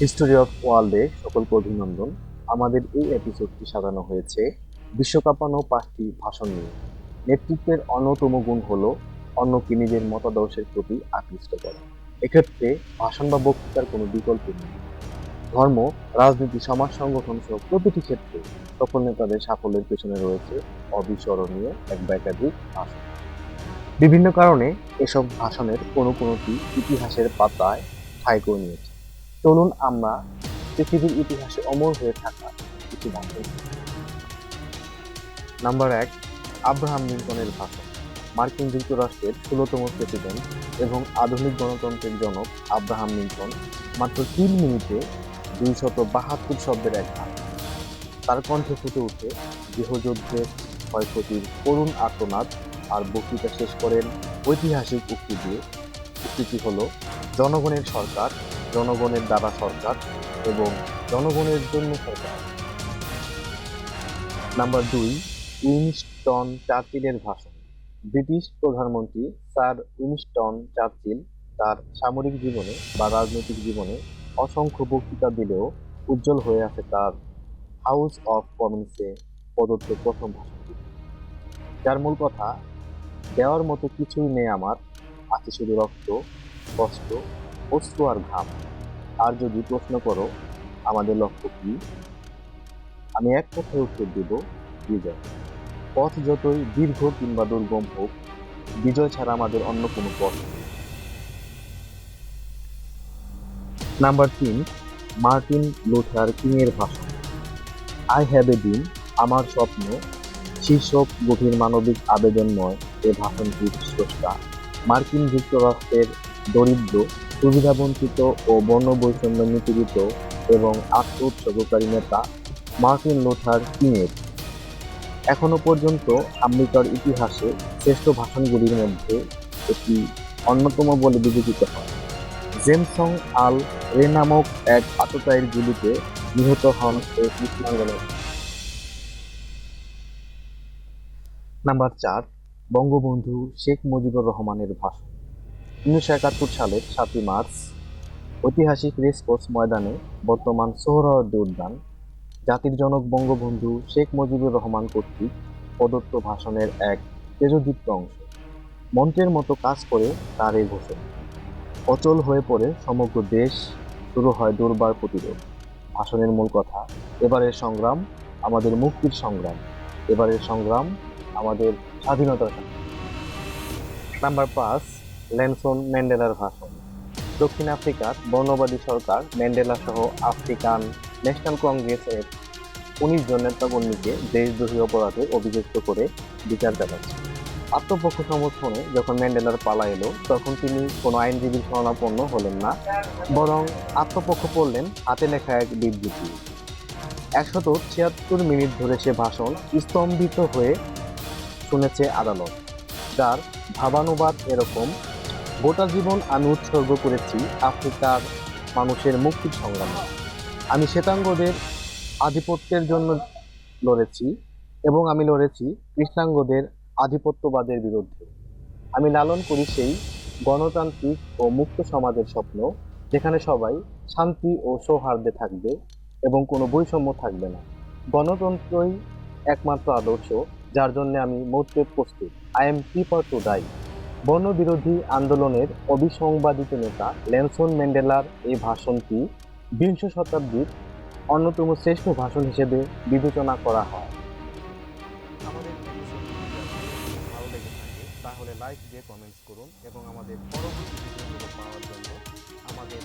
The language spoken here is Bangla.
হিস্টোরি অফ ওয়ার্ল্ডে সকলকে অভিনন্দন। আমাদের এই এপিসোডটি সাজানো হয়েছে বিশ্বকাপানো পাঁচটি ভাষণ নিয়ে। নেতৃত্বের অন্যতম গুণ হল অন্যকে নিজের মতাদর্শের প্রতি আকৃষ্ট করা। এক্ষেত্রে ভাষণ বা বক্তৃতার কোনো বিকল্প নেই। ধর্ম, রাজনীতি, সমাজ সংগঠন সহ প্রতিটি ক্ষেত্রে সকল নেতাদের সাফল্যের পেছনে রয়েছে অবিস্মরণীয় এক বা একাধিক ভাষণ। বিভিন্ন কারণে এসব ভাষণের কোনো কোনোটি ইতিহাসের পাতায় ঠাঁই করে নিয়েছে। চলুন আমরা পৃথিবীর ইতিহাসে অমর হয়ে থাকা কিছু নাম্বার এক, আব্রাহাম লিঙ্কনের ভাষণ মার্কিন যুক্তরাষ্ট্রের ষোলোতম প্রেসিডেন্ট এবং আধুনিক গণতন্ত্রের জনক আব্রাহাম লিঙ্কন মাত্র তিন মিনিটে দুইশত বাহাত্তর শব্দের এক ভাষণ তার কণ্ঠে ফুটে উঠে গৃহযুদ্ধের ক্ষয়ক্ষতির করুণ আর্তনাদ আর বক্তৃতা শেষ করেন ঐতিহাসিক উক্তি দিয়ে। উক্তিটি হল, জনগণের সরকার জনগণের দ্বারা সরকার এবং জনগণের জন্য সরকার। নাম্বার দুই, উইনস্টন চার্চিলের ভাষণ। ব্রিটিশ প্রধানমন্ত্রী স্যার উইনস্টন চার্চিল তার সামরিক জীবনে বা রাজনৈতিক জীবনে অসংখ্য বক্তৃতা দিলেও উজ্জ্বল হয়ে আছে তার হাউস অফ কমন্সে প্রদত্ত প্রথম ভাষণটি যার মূল কথা, দেওয়ার মতো কিছুই নেই আমার, আছে শুধু রক্ত, কষ্ট অশ্রু আর ঘাম। আর যদি প্রশ্ন করো, আমাদের লক্ষ্য কি? আমি এক কথায় উত্তর দেব, বিজয়। পথ যতই দীর্ঘ কিংবা দুর্গম হোক, বিজয় ছাড়া আমাদের অন্য কোনো পথ নেই। নাম্বার তিন, মার্টিন লুথার কিংয়ের ভাষণ। আই হ্যাভ এ দিন আমার স্বপ্ন, শীর্ষক গভীর মানবিক আবেদনময় এ ভাষণটির স্রষ্টা। মার্কিন যুক্তরাষ্ট্রের দরিদ্র সুবিধাবঞ্চিত ও বর্ণ বৈষম্য নীতিগত এবং আত্ম উৎসর্গকারী নেতা মার্টিন লুথার কিংয়ের। এখনও পর্যন্ত আমেরিকার ইতিহাসে শ্রেষ্ঠ ভাষণগুলির মধ্যে এটি অন্যতম বলে বিবেচিত হয়। জেমসং আল রে নামক এক আততায়ীর গুলিতে নিহত হন এই কৃষ্ণাঙ্গনের নাম্বার চার, বঙ্গবন্ধু শেখ মুজিবুর রহমানের ভাষণ। উনিশশো একাত্তর সালের সাতই মার্চ, ঐতিহাসিক রেসকোর্স ময়দানে বর্তমান সোহরাওয়ার্দী উদ্যান, জাতির জনক বঙ্গবন্ধু শেখ মুজিবুর রহমান কর্তৃক প্রদত্ত ভাষণের এক তেজদীপ্ত অংশ। মন্ত্রের মতো কাজ করে তার এই ঘোষণা। অচল হয়ে পড়ে সমগ্র দেশ শুরু হয় দুর্বার প্রতিরোধ। ভাষণের মূল কথা, এবারের সংগ্রাম আমাদের মুক্তির সংগ্রাম, এবারের সংগ্রাম আমাদের স্বাধীনতার সংগ্রাম। নাম্বার পাঁচ ল্যানসন ম্যান্ডেলার ভাষণ। দক্ষিণ আফ্রিকার বর্ণবাদী সরকার ম্যান্ডেলা সহ আফ্রিকান ন্যাশনাল কংগ্রেসের উনিশ জন নেতাকর্মীকে দেশদ্রোহী অপরাধে অভিযুক্ত করে বিচার চালাচ্ছে আত্মপক্ষ সমর্থনে যখন ম্যান্ডেলার পালা এলো, তখন তিনি কোনো আইনজীবীর শরণাপন্ন হলেন না, বরং আত্মপক্ষ পড়লেন হাতে লেখা এক বিবৃতি। একশত ছিয়াত্তর মিনিট ধরে সে ভাষণ স্তম্ভিত হয়ে শুনেছে আদালত, যার ভাবানুবাদ এরকম গোটা জীবন আমি উৎসর্গ করেছি আফ্রিকার মানুষের মুক্তির সংগ্রামে। আমি শ্বেতাঙ্গদের আধিপত্যের জন্য লড়েছি এবং আমি লড়েছি কৃষ্ণাঙ্গদের আধিপত্যবাদের বিরুদ্ধে। আমি লালন করি সেই গণতান্ত্রিক ও মুক্ত সমাজের স্বপ্ন, যেখানে সবাই শান্তি ও সৌহার্দ্যে থাকবে এবং কোনো বৈষম্য থাকবে না। গণতন্ত্রই একমাত্র আদর্শ, যার জন্য আমি মরতে প্রস্তুত আই এম পিপার টু ডাই বর্ণবিরোধী আন্দোলনের অবিসংবাদিত নেতা ল্যানসন ম্যান্ডেলার এই ভাষণটি বিংশ শতাব্দীর অন্যতম শ্রেষ্ঠ ভাষণ হিসেবে বিবেচনা করা হয়। আমাদের ভালো লেগে থাকে, তাহলে লাইক দিয়ে কমেন্টস করুন এবং আমাদের পরবর্তী পাওয়ার জন্য আমাদের